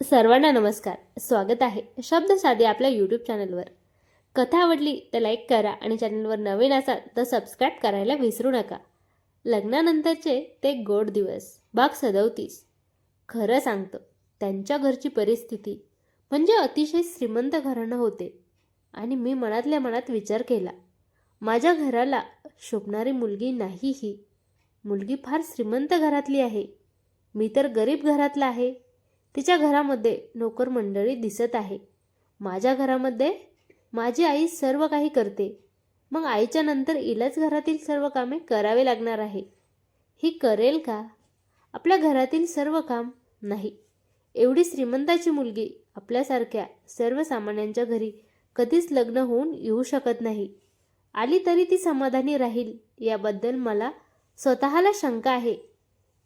सर्वांना नमस्कार. स्वागत आहे शब्द साधे आपल्या यूट्यूब चॅनलवर कथा आवडली तर लाईक करा आणि चॅनलवर नवीन असाल तर सबस्क्राईब करायला विसरू नका. लग्नानंतरचे ते गोड दिवस बाग सदवतीस खरं सांगतो त्यांच्या घरची परिस्थिती म्हणजे अतिशय श्रीमंत घराणं होते. आणि मी मनातल्या मनात विचार केला माझ्या घराला शोभणारी मुलगी नाही ही. मुलगी फार श्रीमंत घरातली आहे. मी तर गरीब घरातला आहे. तिच्या घरामध्ये नोकर मंडळी दिसत आहे. माझ्या घरामध्ये माझी आई सर्व काही करते. मग आईच्या नंतर इलाच घरातील सर्व कामे करावे लागणार आहे. ही करेल का? आपल्या घरातील सर्व काम नाही. एवढी श्रीमंताची मुलगी आपल्यासारख्या सर्वसामान्यांच्या घरी कधीच लग्न होऊन येऊ शकत नाही. आली तरी ती समाधानी राहील याबद्दल मला स्वतःला शंका आहे.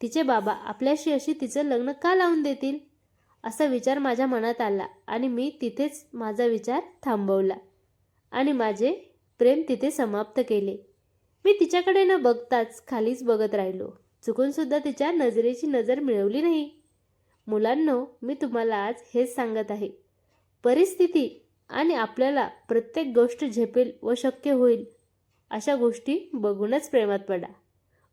तिचे बाबा आपल्याशी अशी तिचं लग्न का लावून देतील? असा विचार माझ्या मनात आला आणि मी तिथेच माझा विचार थांबवला. आणि माझे प्रेम तिथे समाप्त केले. मी तिच्याकडे न बघताच खालीच बघत राहिलो. चुकूनसुद्धा तिच्या नजरेची नजर मिळवली नाही. मुलांनो मी तुम्हाला आज हेच सांगत आहे. परिस्थिती आणि आपल्याला प्रत्येक गोष्ट झेपेल व शक्य होईल अशा गोष्टी बघूनच प्रेमात पडा.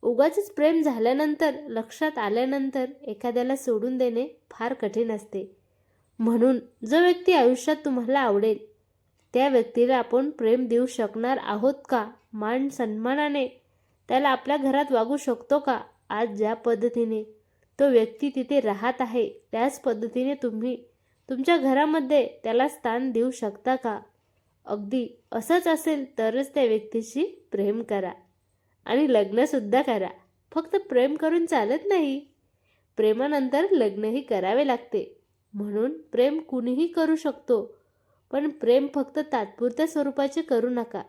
उगाचच प्रेम झाल्यानंतर लक्षात आल्यानंतर एखाद्याला सोडून देणे फार कठीण असते. म्हणून जो व्यक्ती आयुष्यात तुम्हाला आवडेल त्या व्यक्तीला आपण प्रेम देऊ शकणार आहोत का? मान सन्मानाने. त्याला आपल्या घरात वागू शकतो का? आज ज्या पद्धतीने तो व्यक्ती तिथे राहत आहे त्याच पद्धतीने तुम्ही तुमच्या घरामध्ये त्याला स्थान देऊ शकता का? अगदी असंच असेल तरच त्या व्यक्तीशी प्रेम करा. आणि लग्नसुद्धा करा. फक्त प्रेम करून चालत नाही. प्रेमानंतर लग्नही करावे लागते. म्हणून प्रेम कुणीही करू शकतो. पण प्रेम फक्त तात्पुरत्या स्वरूपाचे करू नका.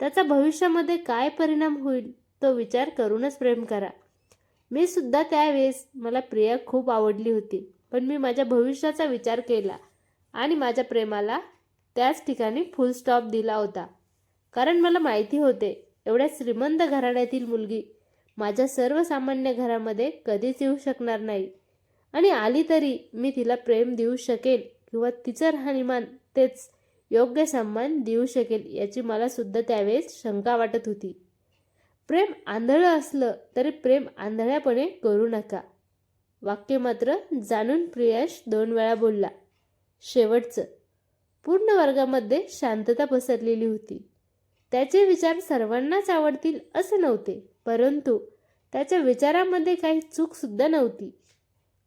त्याचा भविष्यामध्ये काय परिणाम होईल तो विचार करूनच प्रेम करा. मी सुद्धा त्यावेळेस मला प्रिया खूप आवडली होती. पण मी माझ्या भविष्याचा विचार केला आणि माझ्या प्रेमाला त्याच ठिकाणी फुल स्टॉप दिला होता. कारण मला माहिती होते एवढ्या श्रीमंत घराण्यातील मुलगी माझ्या सर्वसामान्य घरामध्ये कधीच येऊ शकणार नाही. आणि आली तरी मी तिला प्रेम देऊ शकेल किंवा तिचं राहणीमान तेच योग्य सन्मान देऊ शकेल याची मला सुद्धा त्यावेळेस शंका वाटत होती. प्रेम आंधळं असलं तरी प्रेम आंधळ्यापणे करू नका. वाक्य मात्र जाणून प्रियाश दोन वेळा बोलला. शेवटचं. पूर्ण वर्गामध्ये शांतता पसरलेली होती. त्याचे विचार सर्वांनाच आवडतील असं नव्हते. परंतु त्याच्या विचारामध्ये काही चूकसुद्धा नव्हती.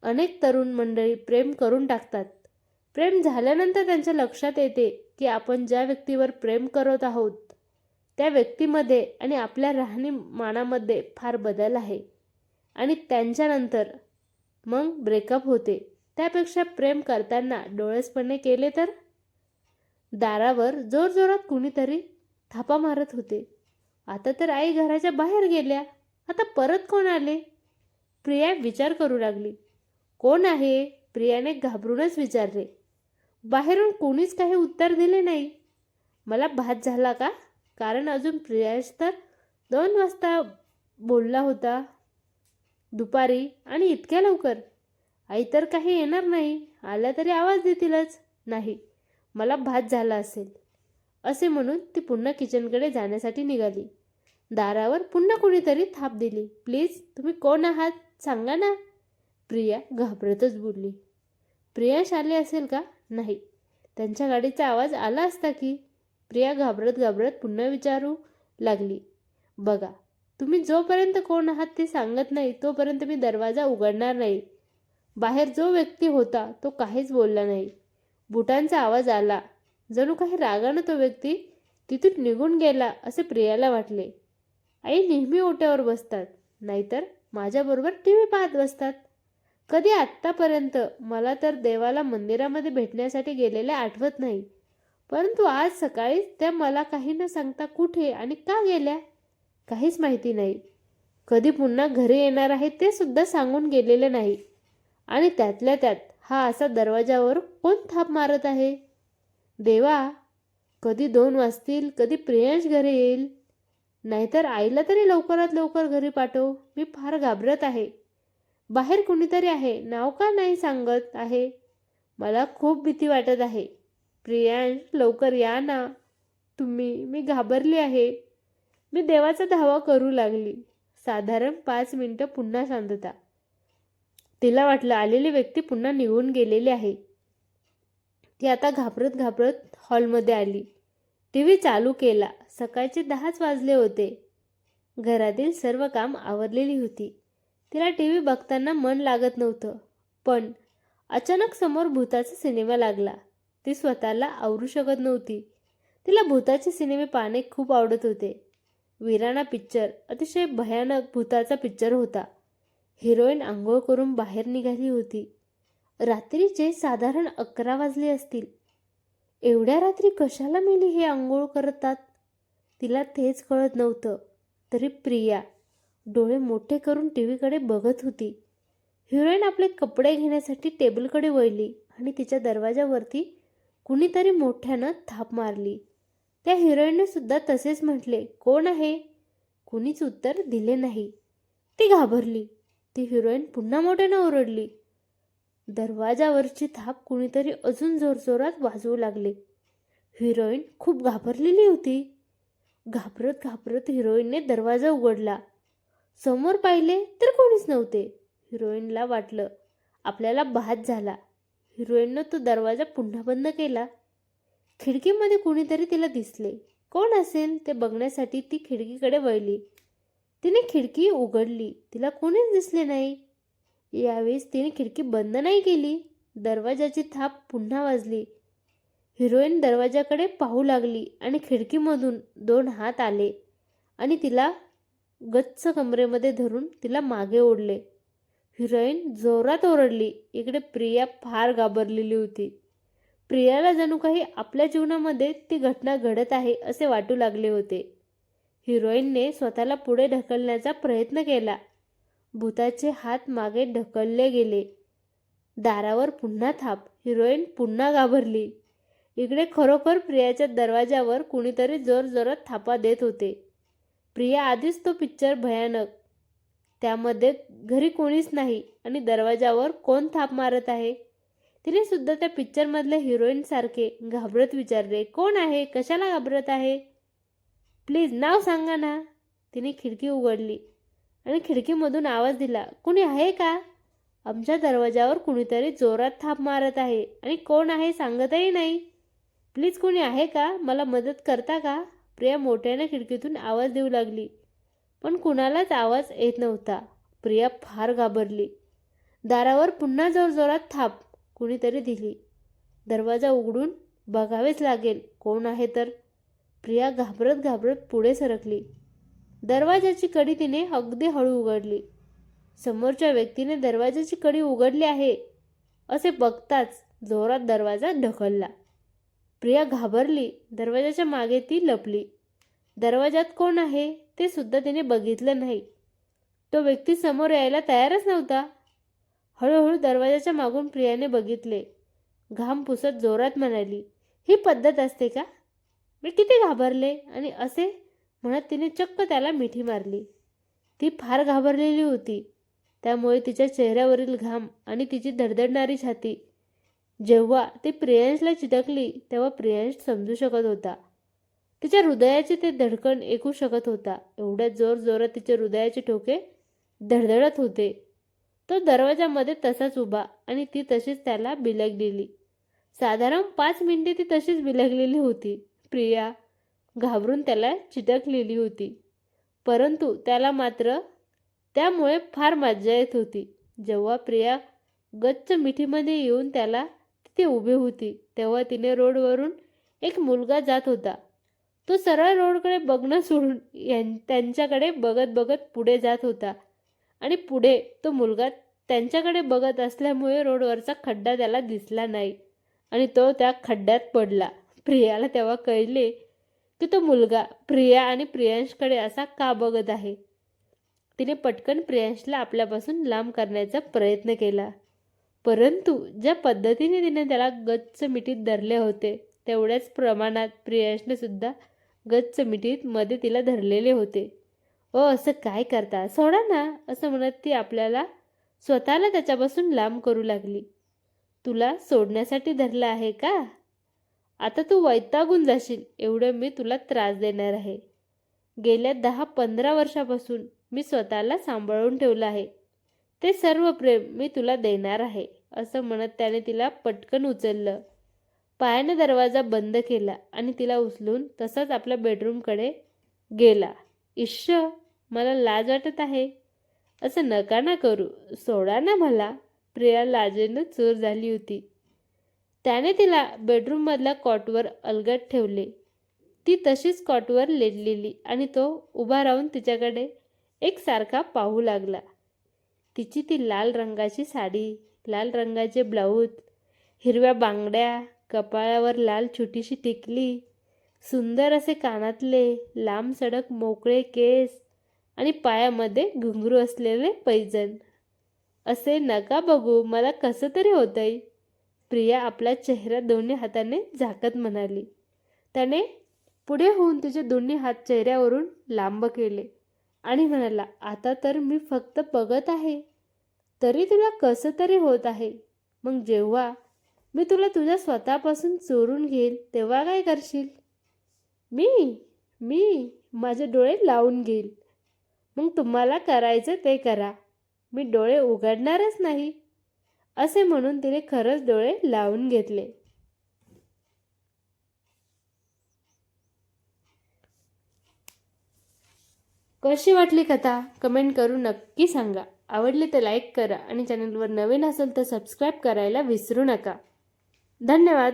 अनेक तरुण मंडळी प्रेम करून टाकतात. प्रेम झाल्यानंतर त्यांच्या लक्षात येते की आपण ज्या व्यक्तीवर प्रेम करत आहोत त्या व्यक्तीमध्ये आणि आपल्या राहणीमानामध्ये फार बदल आहे. आणि त्यांच्यानंतर मग ब्रेकअप होते. त्यापेक्षा प्रेम करताना डोळसपणे केले तर? दारावर जोरजोरात कुणीतरी थापा मारत होते. आता तर आई घराच्या बाहेर गेल्या. आता परत कोण आले? प्रिया विचार करू लागली. कोण आहे? प्रियाने घाबरूनच विचारले. बाहेरून कोणीच काही उत्तर दिले नाही. मला भात झाला का? कारण अजून प्रियाश तर दोन वाजता बोलला होता. दुपारी आणि इतक्या लवकर. आई तर काही येणार नाही. आला तरी आवाज देतीलच. नाही. मला भात झाला असेल. असे म्हणून ती पुन्हा किचनकडे जाण्यासाठी निघाली. दारावर पुन्हा कुणीतरी थाप दिली. प्लीज तुम्ही कोण आहात? सांगा ना. प्रिया घाबरतच बोलली. प्रियाश आले असेल का? नाही. त्यांच्या गाडीचा आवाज आला असता की? प्रिया घाबरत घाबरत पुन्हा विचारू लागली. बघा तुम्ही जोपर्यंत कोण आहात ते सांगत नाही तोपर्यंत मी दरवाजा उघडणार नाही. बाहेर जो व्यक्ती होता तो काहीच बोलला नाही. बुटांचा आवाज आला. जणू काही रागानं तो व्यक्ती तिथून निघून गेला असे प्रियाला वाटले. आई नेहमी ओट्यावर बसतात नाहीतर माझ्याबरोबर टी व्ही पाहत बसतात. कधी आत्तापर्यंत मला तर देवाला मंदिरामध्ये भेटण्यासाठी गेलेले आठवत नाही परंतु आज सकाळी त्या मला काही न सांगता कुठे आणि का गेल्या? काहीच माहिती नाही. कधी पुन्हा घरी येणार आहे ते सुद्धा सांगून गेलेले नाही. आणि त्यातल्या त्यात हा असा दरवाजावर कोण थाप मारत आहे? देवा कधी दोन वाजतील कधी प्रियांश घरी येईल. नाहीतर आईला तरी लवकरात लवकर घरी पाठव. मी फार घाबरत आहे. बाहेर कुणीतरी आहे. नाव का नाही सांगत आहे. मला खूप भीती वाटत आहे. प्रियांश लवकर या ना. तुम्ही मी घाबरली आहे. मी देवाचा धावा करू लागली. साधारण पाच मिनटं पुन्हा शांतता. तिला वाटलं आलेली व्यक्ती पुन्हा निघून गेलेली आहे. ती आता घाबरत घाबरत हॉलमध्ये आली. टी व्ही चालू केला. सकाळचे दहाच वाजले होते. घरातील सर्व काम आवरलेली होती. तिला टी व्ही बघताना मन लागत नव्हतं. पण अचानक समोर भूताचा सिनेमा लागला. ती स्वतःला आवरू शकत नव्हती. तिला भूताचे सिनेमे पाहणे खूप आवडत होते. वीराणा पिक्चर अतिशय भयानक भूताचा पिक्चर होता. हिरोईन आंघोळ करून बाहेर निघाली होती. रात्रीचे साधारण अकरा वाजले असतील. एवढ्या रात्री कशाला मेली हे आंघोळ करतात? तिला तेच कळत नव्हतं. तरी प्रिया डोळे मोठे करून टी व्हीकडे बघत होती. हिरोईन आपले कपडे घेण्यासाठी टेबलकडे वळली आणि तिच्या दरवाजावरती कुणीतरी मोठ्यानं थाप मारली. त्या हिरोईनने सुद्धा तसेच म्हटले कोण आहे? कुणीच उत्तर दिले नाही. ती घाबरली. ती हिरोईन पुन्हा मोठ्यानं ओरडली. दरवाजावरची थाप कुणीतरी अजून जोरजोरात वाजवू लागले. हिरोईन खूप घाबरलेली होती. घाबरत घाबरत हिरोईनने दरवाजा उघडला. समोर पाहिले तर कोणीच नव्हते. हिरोईनला वाटलं आपल्याला बाद झाला. हिरोईननं तो दरवाजा पुन्हा बंद केला. खिडकीमध्ये कुणीतरी तिला दिसले. कोण असेल ते बघण्यासाठी ती खिडकीकडे वळली. तिने खिडकी उघडली. तिला कोणीच दिसले नाही. यावेळेस तिने खिडकी बंद नाही केली. दरवाजाची थाप पुन्हा वाजली. हिरोईन दरवाजाकडे पाहू लागली आणि खिडकीमधून दोन हात आले आणि तिला गच्च कमरेमध्ये धरून तिला मागे ओढले. हिरोईन जोरात ओरडली. इकडे प्रिया फार घाबरलेली होती. प्रियाला जणू काही आपल्या जीवनामध्ये ती घटना घडत आहे असे वाटू लागले होते. हिरोईनने स्वतःला पुढे ढकलण्याचा प्रयत्न केला. भूताचे हात मागे ढकलले गेले. दारावर पुन्हा थाप. हिरोईन पुन्हा घाबरली. इकडे खरोखर प्रियाच्या दरवाजावर कुणीतरी जोरजोरात थापा देत होते. प्रिया आधीच तो पिक्चर भयानक. त्यामध्ये घरी कोणीच नाही आणि दरवाजावर कोण थाप मारत आहे? तिने सुद्धा त्या पिक्चरमधल्या हिरोईनसारखे घाबरत विचारले कोण आहे? कशाला घाबरत आहे? प्लीज नाव सांगा ना. तिने खिडकी उघडली. आणि खिडकीमधून आवाज दिला कुणी आहे का? आमच्या दरवाजावर कुणीतरी जोरात थाप मारत आहे आणि कोण आहे सांगतही नाही. प्लीज कोणी आहे का? मला मदत करता का? प्रिया मोठ्याने खिडकीतून आवाज देऊ लागली. पण कुणालाच आवाज येत नव्हता. प्रिया फार घाबरली. दारावर पुन्हा जोरजोरात थाप कुणीतरी दिली. दरवाजा उघडून बघावेच लागेल कोण आहे तर. प्रिया घाबरत घाबरत पुढे सरकली. दरवाजाची कडी तिने अगदी हळू उघडली. समोरच्या व्यक्तीने दरवाजाची कडी उघडली आहे असे बघताच जोरात दरवाजा ढकलला. प्रिया घाबरली दरवाजाच्या मागे ती लपली. दरवाजात कोण आहे ते सुद्धा तिने बघितलं नाही. तो व्यक्ती समोर यायला तयारच नव्हता. हळूहळू दरवाजाच्या मागून प्रियाने बघितले. घाम पुसत जोरात म्हणाली ही पद्धत असते का? मी किती घाबरले आणि असे म्हणत तिने चक्क त्याला मिठी मारली. ती फार घाबरलेली होती. त्यामुळे तिच्या चेहऱ्यावरील घाम आणि तिची धडधडणारी छाती जेव्हा ती प्रियांशला चिटकली तेव्हा प्रियांश समजू शकत होता. तिच्या हृदयाचे ते धडकण ऐकू शकत होता. एवढ्या जोर जोरात तिचे हृदयाचे ठोके धडधडत होते. तो दरवाजामध्ये तसाच उभा आणि ती तशीच त्याला बिलगलेली. साधारण पाच मिनिटे ती तशीच बिलगलेली होती. प्रिया घाबरून त्याला चिटकलेली होती. परंतु त्याला मात्र त्यामुळे फार मज्जा येत होती. जेव्हा प्रिया गच्च मिठीमध्ये येऊन त्याला तिथे उभी होती तेव्हा तिने रोडवरून एक मुलगा जात होता. तो सरळ रोडकडे बघणं सोडून यां त्यांच्याकडे बघत बघत पुढे जात होता. आणि पुढे तो मुलगा त्यांच्याकडे बघत असल्यामुळे रोडवरचा खड्डा त्याला दिसला नाही आणि तो त्या खड्ड्यात पडला. प्रियाला तेव्हा कळले की तो मुलगा प्रिया आणि प्रियांशकडे असा का बघत आहे? तिने पटकन प्रियांशला आपल्यापासून लांब करण्याचा प्रयत्न केला. परंतु ज्या पद्धतीने तिने त्याला गच्च मिठीत धरले होते तेवढ्याच प्रमाणात प्रियांशने सुद्धा गच्च मिठीत मध्ये तिला धरलेले होते. ओ असं काय करता? सोडा ना असं म्हणत ती आपल्याला स्वतःला त्याच्यापासून लांब करू लागली. तुला सोडण्यासाठी धरलं आहे का? आता तू वैतागून जाशील एवढं मी तुला त्रास देणार आहे. गेल्या दहा पंधरा वर्षापासून मी स्वतःला सांभाळून ठेवलं आहे. ते सर्व प्रेम मी तुला देणार आहे असं म्हणत त्याने तिला पटकन उचललं. पायाने दरवाजा बंद केला आणि तिला उचलून तसाच आपल्या बेडरूमकडे गेला. इश्श मला लाज वाटत आहे. असं नका ना करू सोडा ना मला. प्रिया लाजेनं चूर झाली होती. त्याने तिला बेडरूममधल्या कॉटवर अलगट ठेवले. ती तशीच कॉटवर लेटलेली आणि तो उभा राहून तिच्याकडे एकसारखा पाहू लागला. तिची ती लाल रंगाची साडी लाल रंगाचे ब्लाऊज हिरव्या बांगड्या कपाळावर लाल छोटीशी टिकली सुंदर असे कानातले लांब सडक मोकळे केस आणि पायामध्ये घुंगरू असलेले पैजण. असे नका बघू मला कसं तरी होतंय. प्रिया आपला चेहरा दोन्ही हाताने झाकत म्हणाली. त्याने पुढे होऊन तिचे दोन्ही हात चेहऱ्यावरून लांब केले आणि म्हणाला आता तर मी फक्त बघत आहे. तरी तुला कसं तरी होत आहे. मग जेव्हा मी तुला तुझ्या स्वतःपासून चोरून घेईल तेव्हा काय करशील? मी मी माझे डोळे लावून घेईल. मग तुम्हाला करायचं ते करा. मी डोळे उघडणारच नाही. असे म्हणून तिने खरंच डोळे लावून घेतले. कशी वाटली कथा? कमेंट करून नक्की सांगा. आवडली तर लाईक करा आणि चॅनलवर नवीन असेल तर सबस्क्राईब करायला विसरू नका. धन्यवाद.